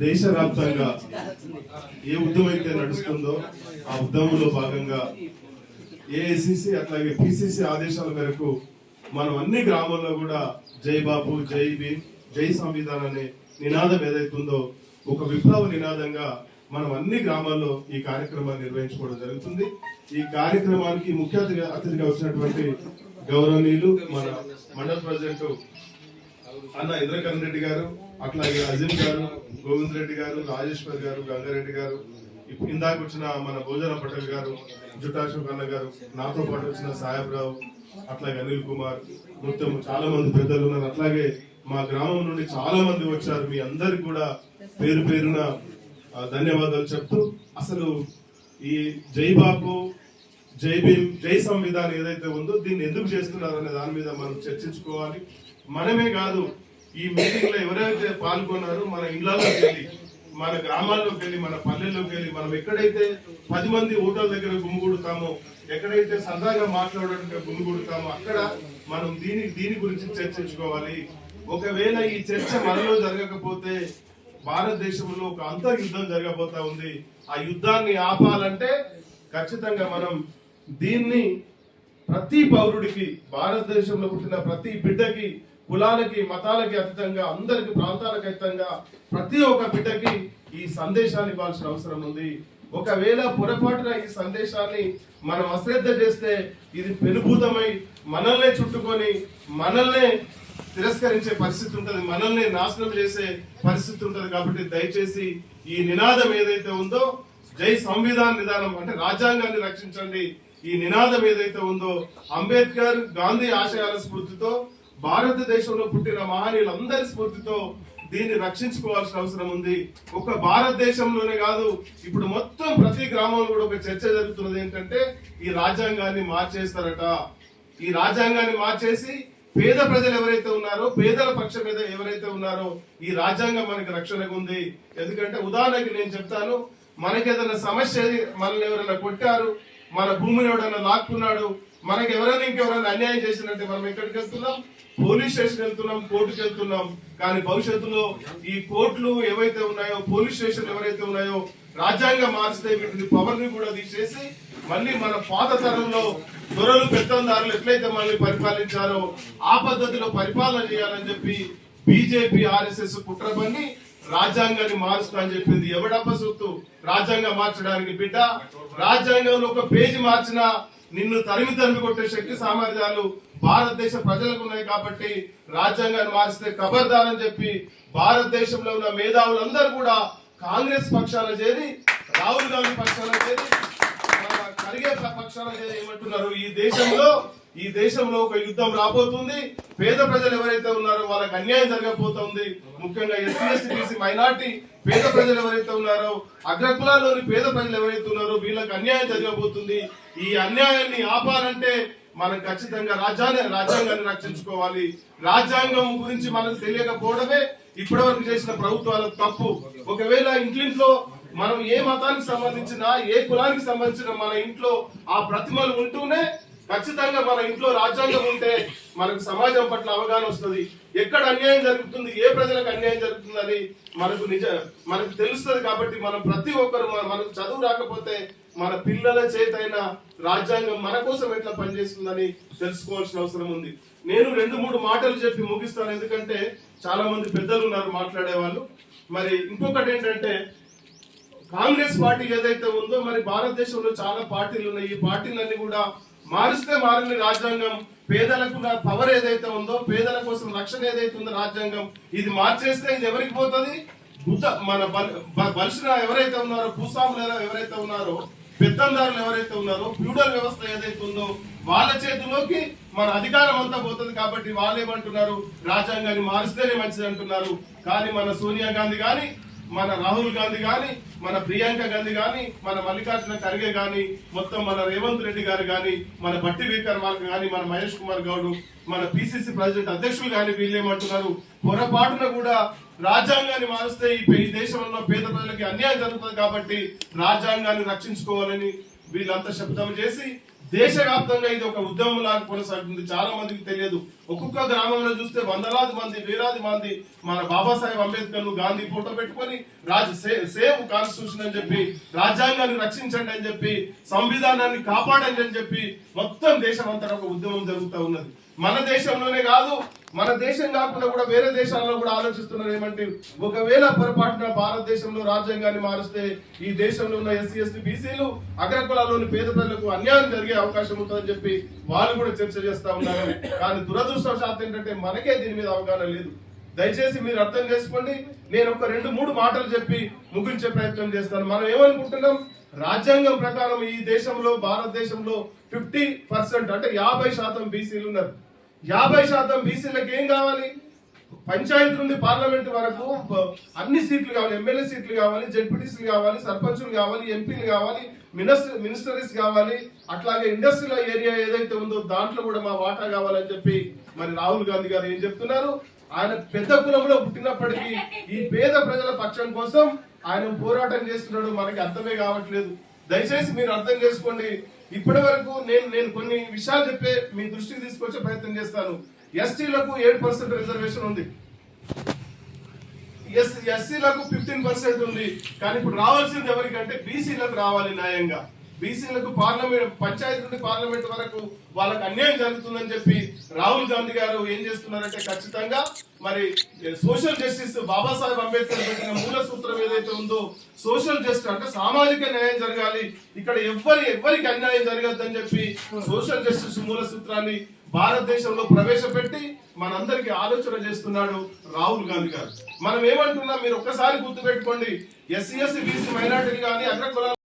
దేశవ్యాప్తంగా ఏ ఉద్యమం అయితే నడుస్తుందో ఆ ఉద్యమంలో భాగంగా ఏఐసిసి అట్లాగే పిసిసి ఆదేశాల మేరకు మనం అన్ని గ్రామాల్లో కూడా జై బాబు జై భీమ్ జై సంవిధాన్ అనే నినాదం ఏదైతుందో ఒక విప్లవ నినాదంగా మనం అన్ని గ్రామాల్లో ఈ కార్యక్రమాన్ని నిర్వహించుకోవడం జరుగుతుంది. ఈ కార్యక్రమానికి ముఖ్య అతిథిగా వచ్చినటువంటి గౌరవనీయులు మన మండల ప్రెసిడెంట్ అన్న ఇంద్రకరణ్ రెడ్డి గారు అట్లాగే అజిమ్ గారు గోవింద్ రెడ్డి గారు రాజేశ్వర్ గారు గంగారెడ్డి గారు ఇందాక వచ్చిన మన భోజన పటేల్ గారు జుటాశోక్ అన్న గారు నాతో పాటు వచ్చిన సాహెబ్రావు అట్లాగే అనిల్ కుమార్ మొత్తం చాలా మంది పెద్దలు ఉన్నారు. అట్లాగే మా గ్రామం నుండి చాలా మంది వచ్చారు. మీ అందరికి కూడా పేరు పేరున ధన్యవాదాలు చెప్తూ అసలు ఈ జై బాపు జై భీమ్ జై సంవిధానం ఏదైతే ఉందో దీన్ని ఎందుకు చేస్తున్నారు అనే దాని మీద మనం చర్చించుకోవాలి. మనమే కాదు ఈ మీటింగ్లో ఎవరైతే పాల్గొన్నారో మన ఇళ్ళలోకి వెళ్ళి మన గ్రామాల్లోకి వెళ్ళి మన పల్లెల్లోకి వెళ్ళి మనం ఎక్కడైతే పది మంది ఓటర్ల దగ్గర గుమ్ముగూడుతామో ఎక్కడైతే సరదాగా మాట్లాడడానికి గుమ్ముగూడుతామో అక్కడ మనం దీని దీని గురించి చర్చించుకోవాలి. ఒకవేళ ఈ చర్చ మనలో జరగకపోతే భారతదేశంలో ఒక అంతర్యుద్ధం జరగబోతా ఉంది. ఆ యుద్ధాన్ని ఆపాలంటే ఖచ్చితంగా మనం దీన్ని ప్రతి పౌరుడికి భారతదేశంలో పుట్టిన ప్రతి బిడ్డకి కులాలకి మతాలకి అతీతంగా అందరికి ప్రాంతాలకు అతీతంగా ప్రతి ఒక్క బిడ్డకి ఈ సందేశాన్ని ఇవ్వాల్సిన అవసరం ఉంది. ఒకవేళ పొరపాటున ఈ సందేశాన్ని మనం అశ్రద్ధ చేస్తే ఇది పెనుభూతమై మనల్నే చుట్టుకొని మనల్నే తిరస్కరించే పరిస్థితి ఉంటుంది మనల్ని నాశనం చేసే పరిస్థితి ఉంటుంది కాబట్టి దయచేసి ఈ నినాదం ఏదైతే ఉందో జై సంవిధాన నిదానం అంటే రాజ్యాంగాన్ని రక్షించండి. ఈ నినాదం ఏదైతే ఉందో అంబేద్కర్ గాంధీ ఆశయాల స్ఫూర్తితో భారతదేశంలో పుట్టిన మహనీయులందరి స్ఫూర్తితో దీన్ని రక్షించుకోవాల్సిన అవసరం ఉంది. ఒక భారతదేశంలోనే కాదు ఇప్పుడు మొత్తం ప్రతి గ్రామంలో కూడా ఒక చర్చ జరుగుతున్నది ఏంటంటే ఈ రాజ్యాంగాన్ని మార్చేస్తారట. ఈ రాజ్యాంగాన్ని మార్చేసి పేద ప్రజలు ఎవరైతే ఉన్నారో పేదల పక్షం మీద ఎవరైతే ఉన్నారో ఈ రాజ్యాంగం మనకి రక్షణగా ఉంది. ఎందుకంటే ఉదాహరణకి నేను చెప్తాను మనకి ఏదైనా సమస్య మనల్ని ఎవరైనా కొట్టారు మన భూమిని ఎవరైనా లాక్కున్నాడు మనకి ఎవరైనా ఇంకెవరైనా అన్యాయం చేసినట్టే మనం ఎక్కడికి వెళ్తున్నాం? పోలీస్ స్టేషన్ వెళ్తున్నాం కోర్టుకి వెళ్తున్నాం. కానీ భవిష్యత్తులో ఈ కోర్టులు ఏవైతే ఉన్నాయో పోలీస్ స్టేషన్ ఎవరైతే ఉన్నాయో రాజ్యాంగం మార్చితే వీటిని పవర్ని కూడా తీసేసి మళ్ళీ మన పాత తరంలో దొరలు పెత్తందారులు ఎట్లయితే మనల్ని పరిపాలించారో ఆ పద్ధతిలో పరిపాలన చేయాలని చెప్పి బీజేపీ ఆర్ఎస్ఎస్ కుట్ర రాజ్యాంగాన్ని మారుస్తా అని చెప్పింది ఎవడప్ప సొత్తు? రాజ్యాంగం మార్చడానికి బిడ్డ. రాజ్యాంగంలో ఒక పేజీ మార్చినా నిన్ను తరిమి తరిమి కొట్టే శక్తి సామర్థ్యాలు భారతదేశ ప్రజలకు ఉన్నాయి కాబట్టి రాజ్యాంగాన్ని మారిస్తే ఖబర్దార్ అని చెప్పి భారతదేశంలో ఉన్న మేధావులందరూ కూడా కాంగ్రెస్ పక్షాన చేరి రాహుల్ గాంధీ పక్షాన చేరి కరిగే పక్షాన చేరి ఏమంటున్నారు? ఈ దేశంలో ఈ దేశంలో ఒక యుద్ధం రాబోతుంది. పేద ప్రజలు ఎవరైతే ఉన్నారో వాళ్ళకి అన్యాయం జరగబోతుంది. ముఖ్యంగా ఎస్సీ ఎస్టీ బీసీ మైనార్టీ పేద ప్రజలు ఎవరైతే ఉన్నారో అగ్రకులాల్లోని పేద ప్రజలు ఎవరైతే ఉన్నారో వీళ్ళకి అన్యాయం జరగబోతుంది. ఈ అన్యాయాన్ని ఆపాలంటే మనం ఖచ్చితంగా రాజ్యాన్ని రాజ్యాంగాన్ని రక్షించుకోవాలి. రాజ్యాంగం గురించి మనకు తెలియకపోవడమే ఇప్పటి వరకు చేసిన ప్రభుత్వాల తప్పు. ఒకవేళ ఇంట్లో మనం ఏ మతానికి సంబంధించిన ఏ కులానికి సంబంధించిన మన ఇంట్లో ఆ ప్రతిమలు ఉంటూనే ఖచ్చితంగా మన ఇంట్లో రాజ్యాంగం ఉంటే మనకు సమాజం పట్ల అవగాహన వస్తుంది. ఎక్కడ అన్యాయం జరుగుతుంది ఏ ప్రజలకు అన్యాయం జరుగుతుందని మనకు నిజ మనకు తెలుస్తుంది కాబట్టి మనం ప్రతి ఒక్కరు మన- మనకు చదువు రాకపోతే మన పిల్లల చేతైన రాజ్యాంగం మన కోసం ఎట్లా పనిచేస్తుందని తెలుసుకోవాల్సిన అవసరం ఉంది. నేను రెండు మూడు మాటలు చెప్పి ముగిస్తాను. ఎందుకంటే చాలా మంది పెద్దలు ఉన్నారు మాట్లాడే వాళ్ళు మరి ఇంకొకటి ఏంటంటే కాంగ్రెస్ పార్టీ ఏదైతే ఉందో మరి భారతదేశంలో చాలా పార్టీలు ఉన్నాయి. ఈ పార్టీలన్నీ కూడా మారిస్తే మారిన రాజ్యాంగం. పేదలకు పవర్ ఏదైతే ఉందో పేదల కోసం రక్షణ ఏదైతే ఉందో రాజ్యాంగం ఇది మార్చేస్తే ఇది ఎవరికి పోతుంది? బుద్ధ మన బల్- బలిసిన ఎవరైతే ఉన్నారో భూస్వాములు ఎవరైతే ఉన్నారో పెత్తందారులు ఎవరైతే ఉన్నారో ఫ్యూడల్ వ్యవస్థ ఏదైతే ఉందో వాళ్ళ చేతిలోకి మన అధికారం అంతా పోతుంది కాబట్టి వాళ్ళు ఏమంటున్నారు? రాజ్యాంగాన్ని మారిస్తేనే మంచిది అంటున్నారు. కానీ మన సోనియా గాంధీ కానీ మన రాహుల్ గాంధీ గాని మన ప్రియాంక గాంధీ గాని మన మల్లికార్జున ఖర్గే గాని మొత్తం మన రేవంత్ రెడ్డి గారు గాని మన బట్టి విక్రమార్క గాని మన మహేష్ కుమార్ గౌడ్ మన పిసిసి ప్రెసిడెంట్ అధ్యక్షులు గాని వీళ్ళు ఏమంటున్నారు పొరపాటున కూడా రాజ్యాంగాన్ని మారిస్తే ఈ ఈ దేశంలో పేద ప్రజలకి అన్యాయం జరుగుతుంది కాబట్టి రాజ్యాంగాన్ని రక్షించుకోవాలని వీళ్ళంతా శబ్దం చేసి దేశవ్యాప్తంగా ఇది ఒక ఉద్యమం లాగా కొనసాగుతుంది. చాలా మందికి తెలియదు. ఒక్కొక్క గ్రామంలో చూస్తే వందలాది మంది వేలాది మంది మన బాబాసాహెబ్ అంబేద్కర్ను గాంధీ ఫోటో పెట్టుకొని రాజు సే- సేవ్ కాన్స్టిట్యూషన్ అని చెప్పి రాజ్యాంగాన్ని రక్షించండి అని చెప్పి సంవిధానాన్ని కాపాడండి అని చెప్పి మొత్తం దేశం అంతా ఒక ఉద్యమం జరుగుతూ ఉన్నది. మన దేశంలోనే కాదు మన దేశం కాకుండా కూడా వేరే దేశాల్లో కూడా ఆలోచిస్తున్నారు ఏమంటే ఒకవేళ పొరపాటున భారతదేశంలో రాజ్యాంగాన్ని మారుస్తే ఈ దేశంలో ఉన్న ఎస్సీ ఎస్టీ బీసీలు అగ్రకులాల్లోని పేద ప్రజలకు అన్యాయం జరిగే అవకాశం ఉంటుందని చెప్పి వాళ్ళు కూడా చర్చ చేస్తా ఉన్నారు. కానీ దురదృష్టవశాత్తు ఏంటంటే మనకే దీని మీద అవగాహన లేదు. దయచేసి మీరు అర్థం చేసుకోండి. నేను ఒక రెండు మూడు మాటలు చెప్పి ముగించే ప్రయత్నం చేస్తాను. మనం ఏమనుకుంటున్నాం? రాజ్యాంగం ప్రకారం ఈ దేశంలో భారతదేశంలో ఫిఫ్టీ పర్సెంట్ అంటే యాభై శాతం బీసీలు ఉన్నారు. యాభై శాతం బీసీలకు ఏం కావాలి? పంచాయతీ నుండి పార్లమెంట్ వరకు అన్ని సీట్లు కావాలి ఎమ్మెల్యే సీట్లు కావాలి జడ్పీటీసీలు కావాలి సర్పంచులు కావాలి ఎంపీలు కావాలి మినిస్టర్ మినిస్టరీస్ కావాలి. అట్లాగే ఇండస్ట్రియల్ ఏరియా ఏదైతే ఉందో దాంట్లో కూడా మా వాటా కావాలని చెప్పి మరి రాహుల్ గాంధీ గారు ఏం చెప్తున్నారు? ఆయన పెద్ద కులంలో పుట్టినప్పటికీ ఈ పేద ప్రజల పక్షం కోసం ఆయన పోరాటం చేస్తున్నాడు మనకి అర్థమే కావట్లేదు. దయచేసి మీరు అర్థం చేసుకోండి. ఇప్పటి వరకు నేను నేను కొన్ని విషయాలు చెప్పే మీ దృష్టికి తీసుకొచ్చే ప్రయత్నం చేస్తాను. ఎస్టీలకు ఏడు పర్సెంట్ రిజర్వేషన్ ఉంది. ఎస్ ఎస్సీలకు ఫిఫ్టీన్ పర్సెంట్ ఉంది. కానీ ఇప్పుడు రావాల్సింది ఎవరికంటే బీసీలకు రావాలి న్యాయంగా. బీసీలకు పార్లమెంట్ పంచాయతీ నుండి పార్లమెంట్ వరకు వాళ్ళకు అన్యాయం జరుగుతుందని చెప్పి రాహుల్ గాంధీ గారు ఏం చేస్తున్నారంటే ఖచ్చితంగా మరి సోషల్ జస్టిస్ బాబాసాహెబ్ అంబేద్కర్ పెట్టిన మూల సూత్రం ఏదైతే ఉందో సోషల్ జస్టిస్ అంటే సామాజిక న్యాయం జరగాలి. ఇక్కడ ఎవ్వరి ఎవ్వరికి అన్యాయం జరగద్దని చెప్పి సోషల్ జస్టిస్ మూల సూత్రాన్ని భారతదేశంలో ప్రవేశపెట్టి మనందరికి ఆలోచన చేస్తున్నాడు రాహుల్ గాంధీ గారు. మనం ఏమంటున్నాం? మీరు ఒక్కసారి గుర్తుపెట్టుకోండి. ఎస్సీ ఎస్సీ బీసీ మైనార్టీలు కానీ అగ్రకులాలు